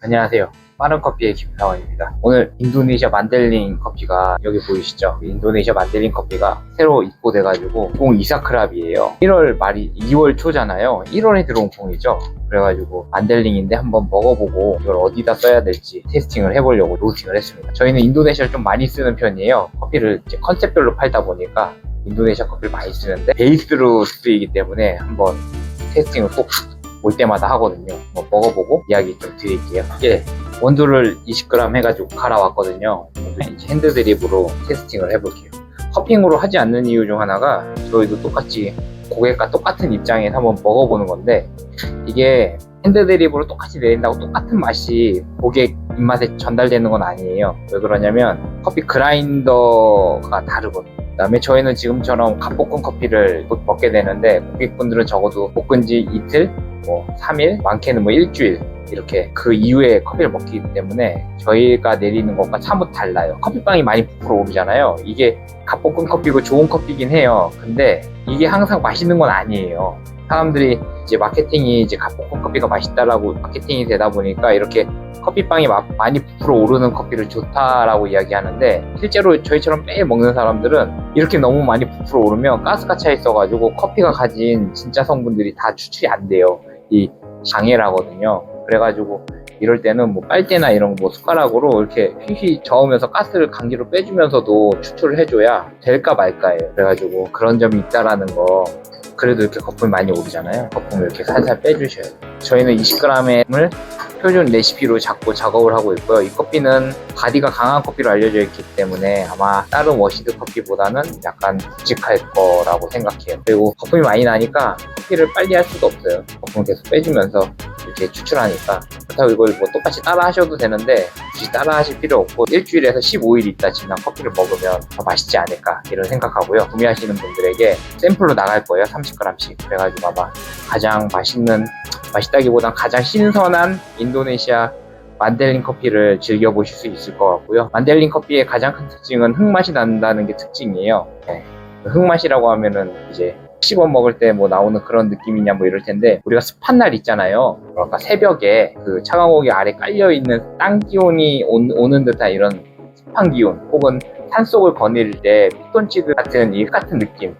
안녕하세요. 빠른 커피의 김사원입니다. 오늘 인도네시아 만델링 커피가 여기 보이시죠? 인도네시아 만델링 커피가 새로 입고돼가지고 공 이사크랍이에요. 1월 말이 2월 초잖아요. 1월에 들어온 콩이죠. 그래가지고 만델링인데 한번 먹어보고 이걸 어디다 써야 될지 테스팅을 해보려고 로스팅을 했습니다. 저희는 인도네시아를 좀 많이 쓰는 편이에요. 커피를 이제 컨셉별로 팔다 보니까 인도네시아 커피를 많이 쓰는데 베이스로 쓰이기 때문에 한번 테스팅을 꼭 올 때마다 하거든요. 뭐 먹어보고 이야기 좀 드릴게요. 예, 원두를 20g 해가지고 갈아왔거든요. 이제 핸드 드립으로 테스팅을 해볼게요. 커핑으로 하지 않는 이유 중 하나가 저희도 똑같이 고객과 똑같은 입장에서 한번 먹어보는 건데 이게 핸드 드립으로 똑같이 내린다고 똑같은 맛이 고객 입맛에 전달되는 건 아니에요. 왜 그러냐면 커피 그라인더가 다르거든요. 그다음에 저희는 지금처럼 갓볶은 커피를 곧 먹게 되는데 고객분들은 적어도 볶은 지 이틀, 뭐 3일, 많게는 뭐 일주일 이렇게 그 이후에 커피를 먹기 때문에 저희가 내리는 것과 사뭇 달라요. 커피빵이 많이 부풀어 오르잖아요. 이게 갓볶은 커피고 좋은 커피긴 해요. 근데 이게 항상 맛있는 건 아니에요. 사람들이 이제 마케팅이 이제 갓볶은 커피가 맛있다라고 마케팅이 되다 보니까 이렇게 커피빵이 마- 많이 부풀어 오르는 커피를 좋다라고 이야기하는데 실제로 저희처럼 매일 먹는 사람들은 이렇게 너무 많이 부풀어 오르면 가스가 차 있어가지고 커피가 가진 진짜 성분들이 다 추출이 안 돼요. 이 장애라거든요. 그래가지고 이럴 때는 뭐 빨대나 이런 뭐 숟가락으로 이렇게 휘휘 저으면서 가스를 강제로 빼주면서도 추출을 해줘야 될까 말까예요. 그래가지고 그런 점이 있다라는 거 그래도 이렇게 거품이 많이 오르잖아요. 거품을 이렇게 살살 빼주셔야 돼요. 저희는 20g을 표준 레시피로 잡고 작업을 하고 있고요. 이 커피는 바디가 강한 커피로 알려져 있기 때문에 아마 다른 워시드 커피보다는 약간 묵직할 거라고 생각해요. 그리고 거품이 많이 나니까 커피를 빨리 할 수도 없어요. 거품을 계속 빼주면서 이렇게 추출하니까 그렇다고 이걸 뭐 똑같이 따라 하셔도 되는데 굳이 따라 하실 필요 없고 일주일에서 15일 있다 지난 커피를 먹으면 더 맛있지 않을까 이런 생각하고요. 구매하시는 분들에게 샘플로 나갈 거예요. 30g씩. 그래가지고 아마 가장 맛있는 맛있다기보단 가장 신선한 인도네시아 만델링 커피를 즐겨보실 수 있을 것 같고요. 만델링 커피의 가장 큰 특징은 흙맛이 난다는 게 특징이에요. 네. 그 흙맛이라고 하면은 이제 씹어 먹을 때 뭐 나오는 그런 느낌이냐 뭐 이럴 텐데 우리가 습한 날 있잖아요. 그러니까 새벽에 그 차가운 고기 아래 깔려 있는 땅 기온이 온- 오는 듯한 이런 습한 기온 혹은 산 속을 거닐 때 피톤치드 같은 이 같은 느낌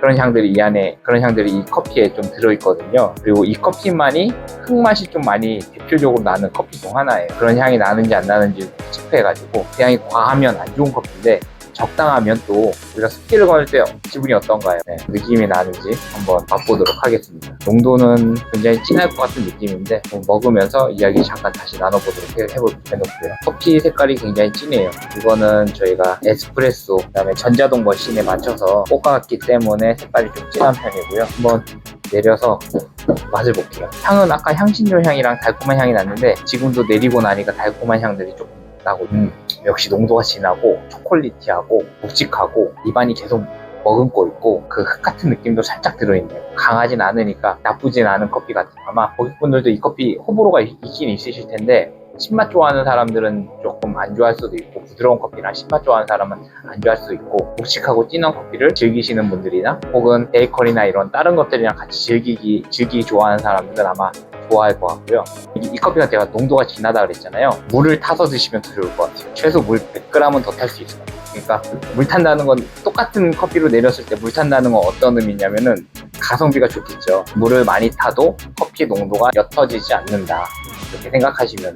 그런 향들이 이 안에 그런 향들이 이 커피에 좀 들어있거든요. 그리고 이 커피만이 흙맛이 좀 많이 대표적으로 나는 커피 중 하나예요. 그런 향이 나는지 안 나는지 체크해가지고 그 향이 과하면 안 좋은 커피인데 적당하면 또 우리가 스키를 걸을 때 기분이 어떤가요? 네, 느낌이 나는지 한번 맛보도록 하겠습니다. 농도는 굉장히 진할 것 같은 느낌인데 뭐 먹으면서 이야기 잠깐 다시 나눠보도록 해, 해볼, 해놓고요. 커피 색깔이 굉장히 진해요. 이거는 저희가 에스프레소, 그다음에 전자동 머신에 맞춰서 볶아왔기 때문에 색깔이 좀 진한 편이고요. 한번 내려서 맛을 볼게요. 향은 아까 향신료 향이랑 달콤한 향이 났는데 지금도 내리고 나니까 달콤한 향들이 조금 나고 음, 역시 농도가 진하고 초콜릿티하고 묵직하고 입안이 계속 머금고 있고 그 흙 같은 느낌도 살짝 들어있네요. 강하진 않으니까 나쁘진 않은 커피 같아요. 아마 고객분들도 이 커피 호불호가 있- 있긴 있으실 텐데 신맛 좋아하는 사람들은 조금 안 좋아할 수도 있고 부드러운 커피나 신맛 좋아하는 사람은 안 좋아할 수도 있고 묵직하고 진한 커피를 즐기시는 분들이나 혹은 베이커리나 이런 다른 것들이랑 같이 즐기기 즐기기 좋아하는 사람들은 아마 좋아할 것 같고요. 이, 이 커피가 제가 농도가 진하다 그랬잖아요. 물을 타서 드시면 더 좋을 것 같아요. 최소 물 100g은 더 탈 수 있을 것 같아요. 그러니까 물 탄다는 건 똑같은 커피로 내렸을 때 물 탄다는 건 어떤 의미냐면은 가성비가 좋겠죠. 물을 많이 타도 커피 농도가 옅어지지 않는다. 이렇게 생각하시면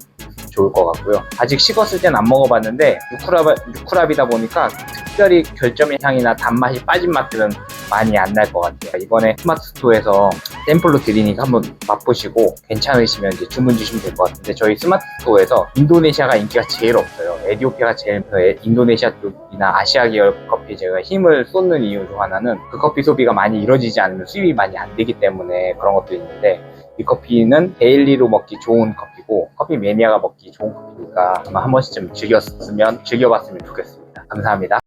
좋을 것 같고요. 아직 식었을 땐 안 먹어봤는데 유쿠랍, 유쿠랍 이다 보니까 특별히 결점의 향이나 단맛이 빠진 맛들은 많이 안 날 것 같아요. 이번에 스마트 스토어에서 샘플로 드리니까 한번 맛보시고 괜찮으시면 이제 주문 주시면 될 것 같은데 저희 스마트 스토어에서 인도네시아가 인기가 제일 없어요. 에디오피아가 제일 그 에- 인도네시아 쪽이나 아시아 계열 커피에 제가 힘을 쏟는 이유 중 하나는 그 커피 소비가 많이 이루어지지 않으면 수입이 많이 안 되기 때문에 그런 것도 있는데 이 커피는 데일리로 먹기 좋은 커피고 커피 매니아가 먹기 좋은 커피니까 아마 한 번씩쯤 즐겼으면 즐겨봤으면 좋겠습니다. 감사합니다.